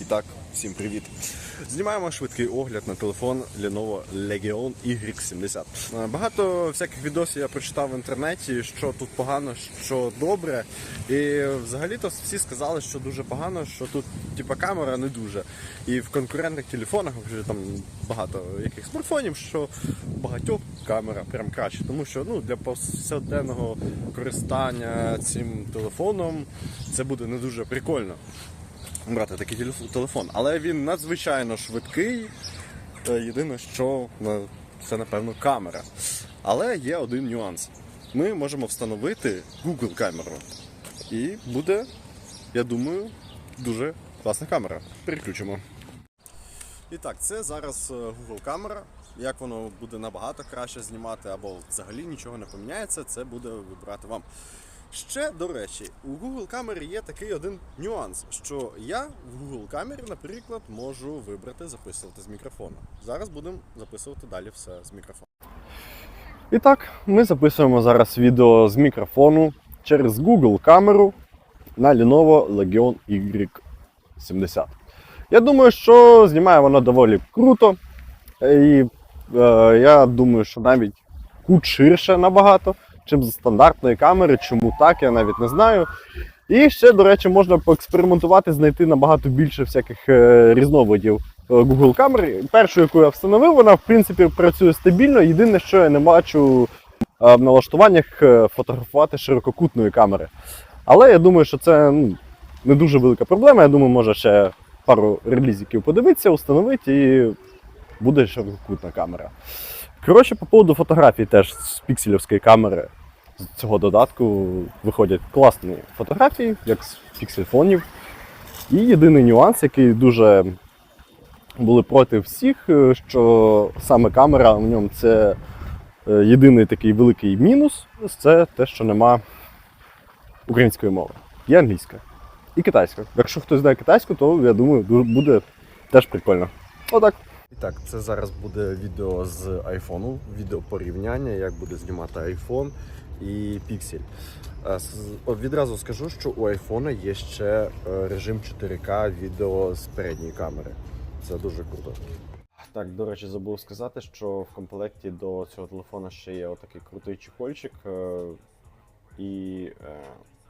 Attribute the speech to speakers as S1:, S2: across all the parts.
S1: І так, всім привіт. Знімаємо швидкий огляд на телефон Lenovo Legion Y70. Е, Багато всяких відосів я прочитав в інтернеті, що тут погано, що добре. І взагалі-то всі сказали, що дуже погано, що тут типа камера не дуже. І в конкурентних телефонах вже там багато яких смартфонів, що багатьох камера прям краще. Тому що ну, для повсякденного користання цим телефоном це буде не дуже прикольно брати такий телефон. Але він надзвичайно швидкий. Е, Єдине, що це, напевно, камера. Але є один нюанс. Ми можемо встановити Google камеру. І буде, я думаю, дуже класна камера. Переключимо. І так, це зараз е, Google камера. Як воно буде набагато краще знімати або взагалі нічого не поміняється, це буде вибирати вам. Ще до речі, у Google камері є такий один нюанс, що я в Google камері, наприклад, можу вибрати записувати з мікрофона. Зараз будемо записувати далі все з мікрофона. І так, ми записуємо зараз відео з мікрофону через Google камеру на Lenovo Legion Y70. Я думаю, що знімає воно доволі круто. І е, я думаю, що навіть кут ширше набагато, чим з стандартної камери. Чому так, я навіть не знаю. І ще, до речі, можна поекспериментувати, знайти набагато більше всяких е, різновидів е, Google камери. Першу, яку я встановив, вона в принципі працює стабільно. Єдине, що я не бачу е, в налаштуваннях фотографувати ширококутної камери. Але я думаю, що це ну, не дуже велика проблема. Я думаю, може ще пару релізиків подивитися, установити і буде ширококутна камера. Коротше, по поводу фотографій теж з пікселівської камери з цього додатку виходять класні фотографії, як з піксельфонів. І єдиний нюанс, який дуже були проти всіх, е, що саме камера в ньому це е, єдиний такий великий мінус це те, що нема української мови. Є англійська і китайська. Якщо хтось знає китайську, то я думаю, буде теж прикольно. Отак. І так, це зараз буде відео з айфону, відео порівняння, як буде знімати iPhone і Pixel. Відразу скажу, що у айфона є ще е, режим 4К відео з передньої камери. Це дуже круто. Так, до речі, забув сказати, що в комплекті до цього телефона ще є отакий крутий чехольчик. е, І е,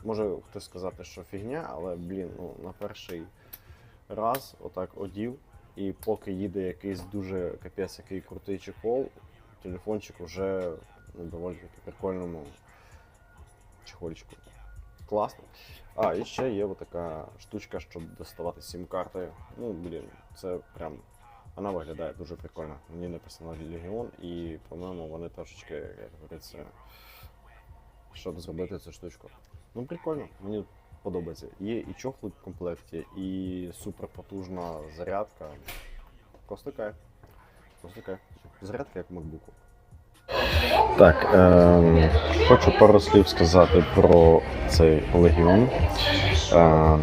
S1: може хтось сказати, що фігня, але блін, ну на перший раз отак одів. І поки їде якийсь дуже капець, який крутий чехол, телефончик вже ну, доволі прикольному чехольчику. Класно. А, і ще є така штучка, щоб доставати сім-карти. Ну, блін, це прям. Вона виглядає дуже прикольно. Мені написано Legion, і, по-моєму, вони трошечки, як говориться, щоб зробити цю штучку. Ну, прикольно, мені подобається. Є і чохли в комплекті, і суперпотужна зарядка. Просто кайф. Просто кайф. Зарядка як MacBook. Так, е, хочу пару слів сказати про цей Legion. Е,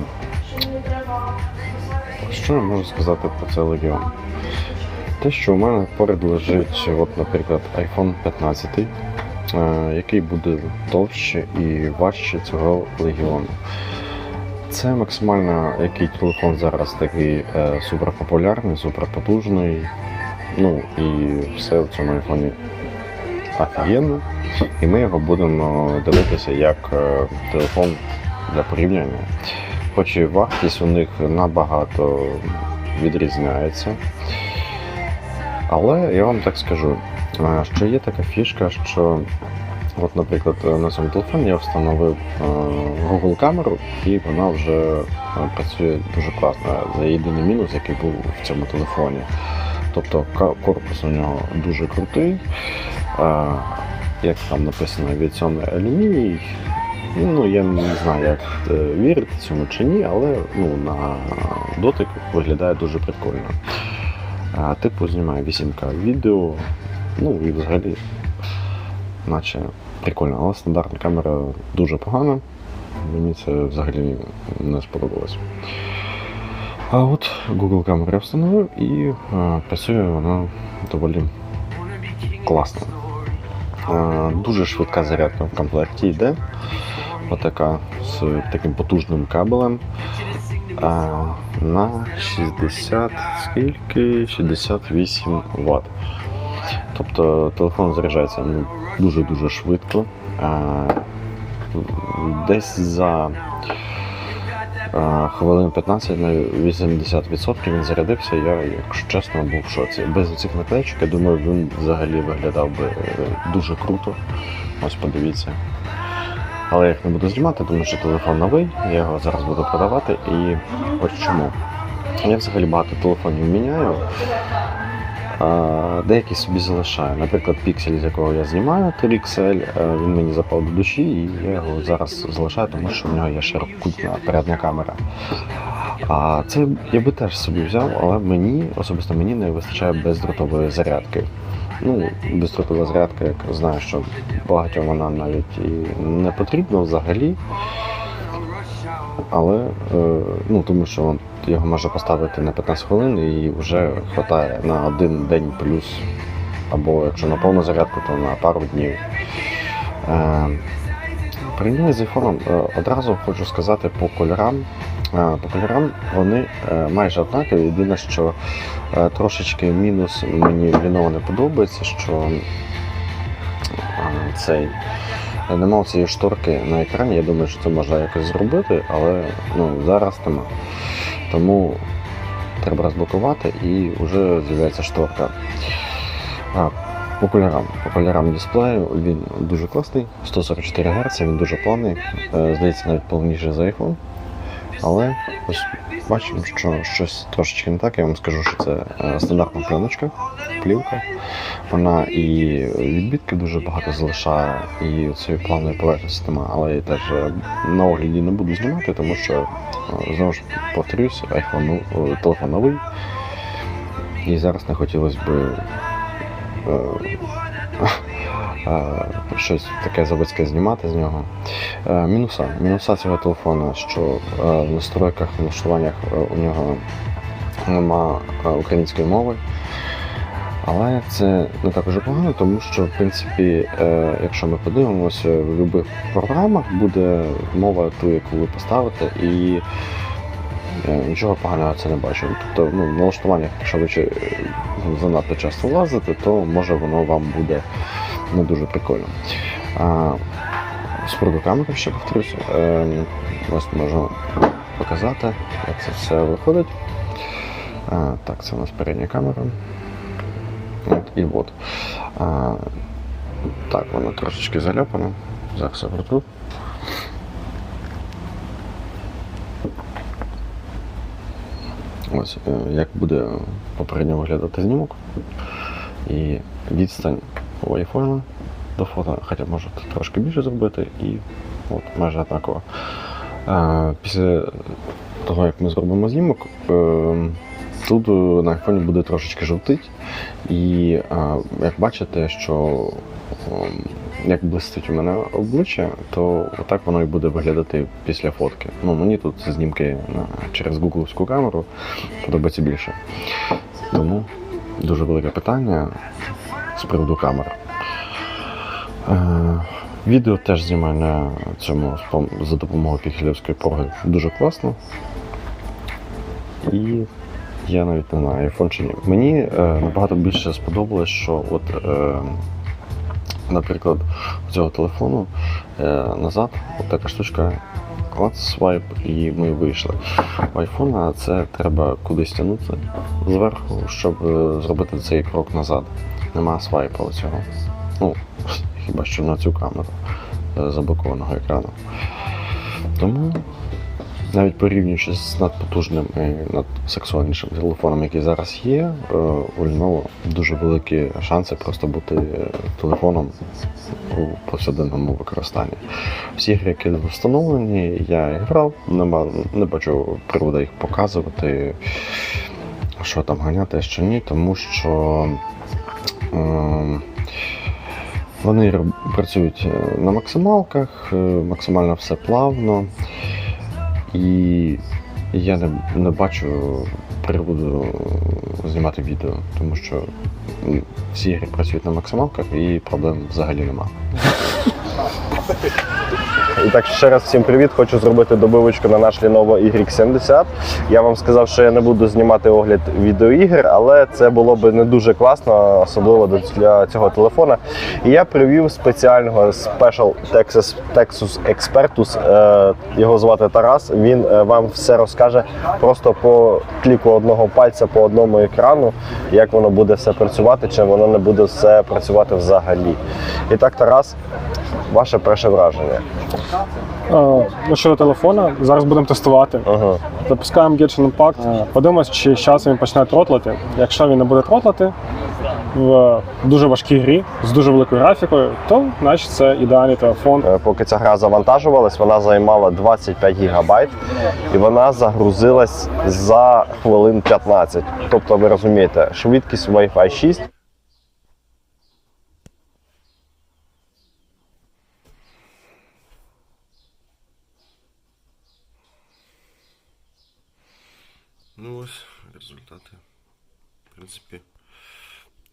S1: що я можу сказати про цей Legion? Те, що у мене поряд лежить, от, наприклад, iPhone 15, е, який буде товще і важче цього Legion. Це максимально який телефон зараз такий е, суперпопулярний, суперпотужний. Ну і все в цьому айфоні офігенно. І ми його будемо дивитися як е, телефон для порівняння. Хоч і вартість у них набагато відрізняється. Але я вам так скажу, е, що є така фішка, що От, наприклад, на цьому телефоні я встановив е, Google камеру, і вона вже е, працює дуже класно. За єдиний мінус, який був в цьому телефоні. Тобто корпус у нього дуже крутий. Е, як там написано, авіаційний алюміній. Ну, я не знаю, як е, вірити цьому чи ні, але ну, на дотик виглядає дуже прикольно. А, типу знімає 8К відео, ну і взагалі наче прикольно, але стандартна камера дуже погана. Мені це взагалі не сподобалось. А от Google камеру я встановив і е, працює вона доволі класно. Е, дуже швидка зарядка в комплекті йде. Отака з таким потужним кабелем. А, на 60, скільки? 68 Вт. Тобто телефон заряджається ну, дуже-дуже швидко. А, десь за а, хвилин 15 на 80% він зарядився. Я, якщо чесно, був в шоці. Без цих наклеїчок, я думаю, він взагалі виглядав би е, дуже круто. Ось подивіться. Але я їх не буду знімати, тому що телефон новий, я його зараз буду продавати. І ось чому. Я взагалі багато телефонів міняю. Деякі собі залишаю. Наприклад, піксель, з якого я знімаю, 3XL, е, він мені запав до душі, і я його зараз залишаю, тому що в нього є ширококутна передня камера. А це я би теж собі взяв, але мені, особисто мені не вистачає бездротової зарядки. Ну, бездротова зарядка, як знаю, що багатьом вона навіть і не потрібна взагалі. Але е, ну, тому що його можна поставити на 15 хвилин і вже вистачає на один день плюс. Або якщо на повну зарядку, то на пару днів. Е, Порівняно з айфоном, е, одразу хочу сказати по кольорам. По кольорам вони е, майже однакові. Єдине, що е, трошечки мінус мені Lenovo не подобається, що е, цей е, нема цієї шторки на екрані. Я думаю, що це можна якось зробити, але ну, зараз нема. Тому треба розблокувати і вже з'являється шторка. По кольорам. По кольорам дисплею він дуже класний, 144 Гц, він дуже плавний, здається, навіть повніший за iPhone. Але ось бачимо, що щось трошечки не так. Я вам скажу, що це е, стандартна пленочка, плівка. Вона і відбитки дуже багато залишає, і цієї плавної поверхності немає. Але я теж е, на огляді не буду знімати, тому що е, знову ж повторюсь, е, телефон новий. І зараз не хотілося б щось таке заводське знімати з нього. Е, Мінуса. Мінуса цього телефону, що е, в настройках, в налаштуваннях е, у нього нема української мови. Але це не так уже погано, тому що, в принципі, якщо ми подивимося, в будь-яких програмах буде мова ту, яку ви поставите, і нічого поганого це не бачу. Тобто, ну, в налаштуваннях, якщо ви занадто часто влазите, то може воно вам буде не дуже прикольно. А, з приводу камери ще повторюсь. Ось можу показати, як це все виходить. А, так, це у нас передня камера. От, і от. А, так, вона трошечки заляпана. Зараз протру. Ось е, як буде попередньо виглядати знімок. І відстань у айфона до фото, хоча можу трошки більше зробити, і от майже однаково. А, після того, як ми зробимо знімок, е, тут на айфоні буде трошечки жовтить. І е, як бачите, що е, як блистить у мене обличчя, то отак воно і буде виглядати після фотки. Ну, мені тут знімки через гугловську камеру подобається більше. Тому дуже велике питання з приводу камер. Е, Відео теж знімаю на цьому за допомогою пікселівської проги дуже класно. І я навіть не знаю, iPhone чи ні. Мені е, набагато більше сподобалось, що от, е, наприклад, у цього телефону назад от така штучка, клац, свайп, і ми вийшли. У айфона це треба кудись тягнути зверху, щоб зробити цей крок назад. Нема свайпа оцього. Ну, хіба що на цю камеру е, заблокованого екрану. Тому навіть порівнюючи з надпотужним і надсексуальнішим телефоном, який зараз є, е, у Lenovo дуже великі шанси просто бути е, телефоном у повсякденному використанні. Всі гри, які встановлені, я грав, нема, не бачу приводу їх показувати, що там ганяти, що ні, тому що. Е, вони працюють е, на максималках, е, максимально все плавно. І я не, не бачу приводу знімати відео, тому що всі ігри працюють на максималках і проблем взагалі нема. І так ще раз всім привіт. Хочу зробити добивочку на наш Lenovo Y70. Я вам сказав, що я не буду знімати огляд відеоігр, але це було би не дуже класно, особливо для цього телефона. І я привів спеціального Special Texas, Texas Expertus. Е, Його звати Тарас. Він е, вам все розкаже просто по кліку одного пальця по одному екрану, як воно буде все працювати, чи воно не буде все працювати взагалі. І так, Тарас, ваше перше враження.
S2: Ну, щодо телефона, зараз будемо тестувати.
S1: Ага.
S2: Запускаємо Genshin Impact. Подивимось, чи з часом він почне тротлити. Якщо він не буде тротлити в дуже важкій грі з дуже великою графікою, то значить це ідеальний телефон.
S1: Е, Поки ця гра завантажувалась, вона займала 25 гігабайт і вона загрузилась за хвилин 15. Тобто, ви розумієте, швидкість Wi-Fi 6
S3: Ну ось результати. В принципі,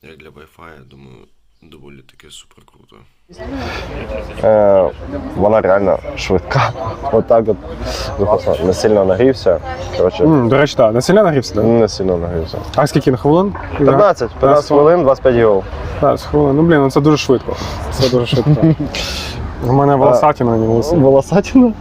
S3: як для Wi-Fi, я думаю, доволі таки супер круто.
S1: Е, вона реально швидка. Отак от. Ну, просто не сильно нагрівся. Коротше,
S2: М, До речі, так, не сильно нагрівся, так?
S1: не сильно нагрівся.
S2: А скільки на хвилин?
S1: 15, 15 хвилин, 25 гігов.
S2: 15 хвилин. Ну блін, ну це дуже швидко. Це дуже швидко. У мене волосаті на ньому.
S1: Волосатіна.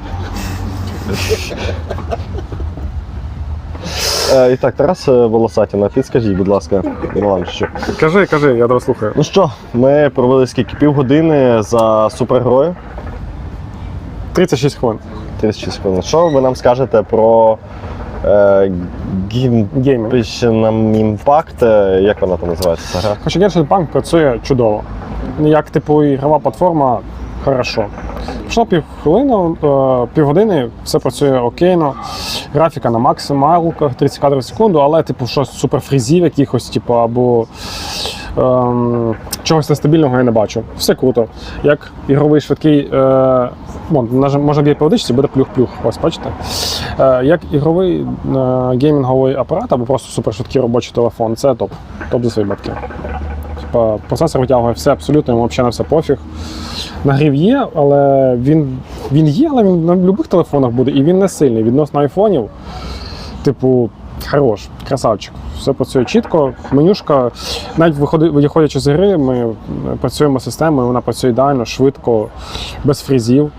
S1: Е, І так, Тарас е, Волосатіна, підскажіть, будь ласка, Іван, що.
S2: Кажи, кажи, я тебе слухаю.
S1: Ну що, ми провели скільки півгодини за супергерою.
S2: 36 хвилин.
S1: 36 хвилин. Що ви нам скажете про е,
S2: Геймінг.
S1: Impact, е, як вона там називається гра?
S2: Хоча Genshin Impact працює чудово. Як типу ігрова платформа, хорошо. Пройшло півхвилини, е, півгодини, все працює окейно. Графіка на максималках 30 кадрів в секунду, але типу щось суперфрізів якихось, типу, або ем, чогось нестабільного я не бачу. Все круто. Як ігровий швидкий, е, вон, можна б'є по буде плюх-плюх. Ось бачите. Е, як ігровий е, геймінговий апарат або просто супершвидкий робочий телефон, це топ. Топ за свої батьки. Типа, процесор витягує все абсолютно, йому взагалі на все пофіг. Нагрів є, але він, він є, але він на будь-яких телефонах буде, і він не сильний. Відносно айфонів, типу, хорош, красавчик. Все працює чітко. Менюшка, навіть виходячи з гри, ми працюємо системою, вона працює ідеально, швидко, без фрізів. Е,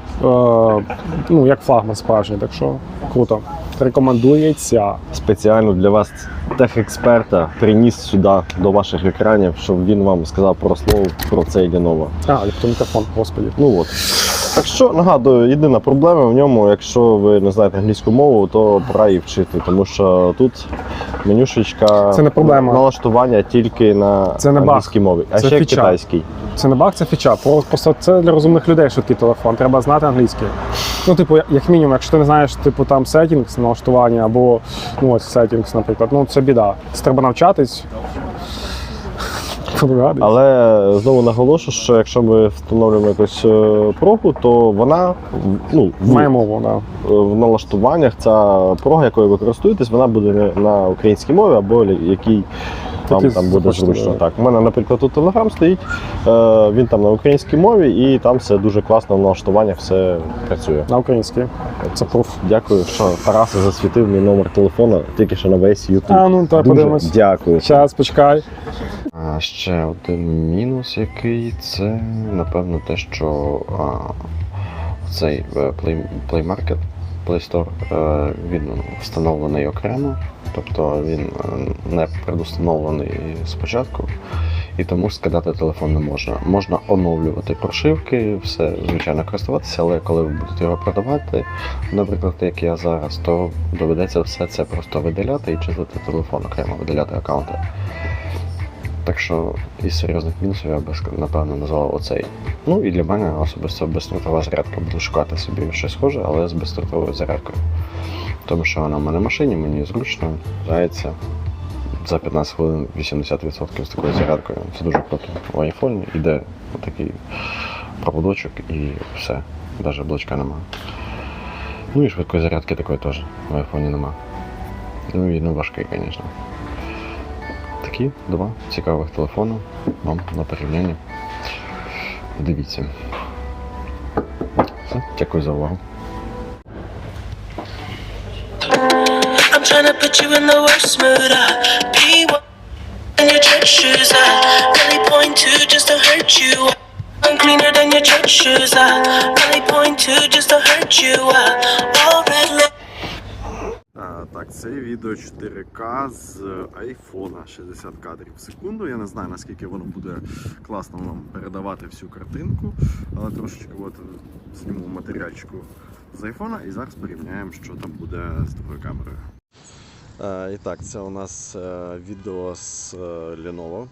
S2: ну, як флагман справжній, так що круто. Рекомендується.
S1: Спеціально для вас тех-експерта приніс сюди до ваших екранів, щоб він вам сказав про слово про цей Lenovo.
S2: А, електромікрофон, господі.
S1: Ну от. Так що нагадую, єдина проблема в ньому, якщо ви не знаєте англійську мову, то пора її вчити, тому що тут менюшечка
S2: Це не проблема.
S1: налаштування тільки на
S2: Це не
S1: англійській мові, а
S2: Це
S1: ще
S2: фіча.
S1: китайський.
S2: Це не баг, це фіча. Просто це для розумних людей швидкий телефон. Треба знати англійський. Ну, типу, як мінімум, якщо ти не знаєш, типу там settings налаштування або ну ось settings, наприклад, ну це біда. Це треба навчатись. Побігатись.
S1: Але знову наголошу, що якщо ми встановлюємо якусь е, прогу, то вона ну, в,
S2: Має мову,
S1: в налаштуваннях ця прога, якою ви користуєтесь, вона буде на українській мові або якій
S2: Такі
S1: там буде зручно. Так, у мене, наприклад, тут телеграм стоїть, е, він там на українській мові, і там все дуже класно в налаштуваннях все працює.
S2: На українській. Це пруф.
S1: Дякую, що Тарас засвітив мій номер телефону тільки що на весь YouTube.
S2: А, ну, так, подивимось.
S1: дякую.
S2: Час, почекай.
S3: А ще один мінус, який це, напевно, те, що а, цей е, Play, Play Market, Play Store, е, він встановлений окремо, тобто він е, не предустановлений спочатку, і тому скидати телефон не можна. Можна оновлювати прошивки, все звичайно користуватися, але коли ви будете його продавати, наприклад, як я зараз, то доведеться все це просто видаляти і чистити телефон окремо, видаляти аккаунти. Так що із серйозних мінусів я би напевно назвав оцей. Ну і для мене особисто безструтова зарядка. Буду шукати собі щось схоже, але з безструтовою зарядкою. Тому що вона в мене в машині, мені зручно, дається. За 15 хвилин 80% з такою зарядкою. Це дуже круто. В айфоні йде такий проводочок і все. Навіть блочка нема. Ну і швидкої зарядки такої теж в айфоні нема. Ну і ну важкий, звісно. Такі два цікавих телефони вам на порівняння. Дивіться. Все.
S4: Дякую за увагу.
S5: I'm cleaner than your church shoes. I really point to just to hurt you. I
S1: Так, це відео 4К з iPhone 60 кадрів в секунду. Я не знаю наскільки воно буде класно вам передавати всю картинку, але трошечки от зніму матеріальчику з iPhone і зараз порівняємо, що там буде з другою камерою. Е, І так, це у нас е, відео з е, Lenovo.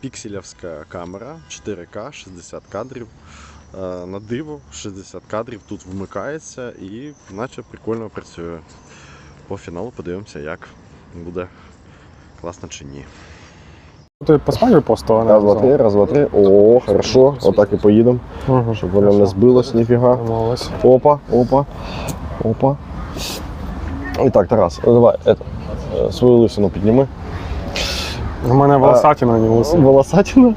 S1: Пікселівська камера 4К 60 кадрів. На диво 60 кадрів тут вмикається і наче прикольно працює. По фіналу подивимося, як буде класно чи ні.
S2: Ти посмалюй просто,
S4: Раз, два, три, раз, два, три. О, хорошо. Отак і поїдемо,
S2: Угу.
S4: щоб воно не збилось ніфіга. Опа, опа, опа. І так, Тарас, давай, это, е, свою лисину підніми.
S2: У мене волосатіна, не волосатіна.
S4: Волосатина.